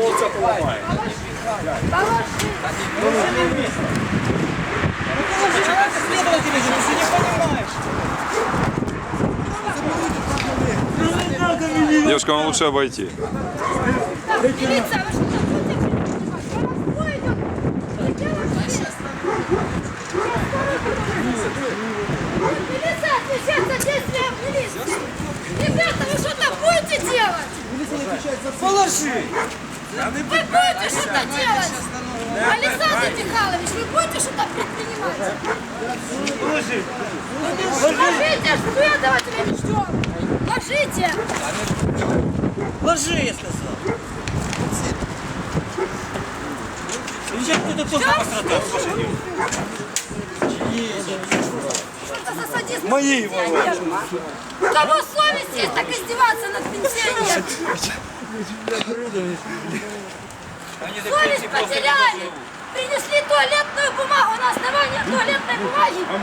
Оце поламає. Девушка, вам лучше обойти. Милиция, вы что там будете? Что идет? Милиция отвечает за действия милиции. Ребята, вы что там будете делать? Положи! Вы будете что-то делать? Александр Михайлович, вы будете что-то предпринимать? Положи! Ложите, следователя ждем. Ложите. Ложи, я сказал! Сейчас кто-то тоже пострадал. Мои его. У кого совесть есть так издеваться над пенсионером? Совесть потеряли. Принесли туалетную бумагу на основании туалетной бумаги. Он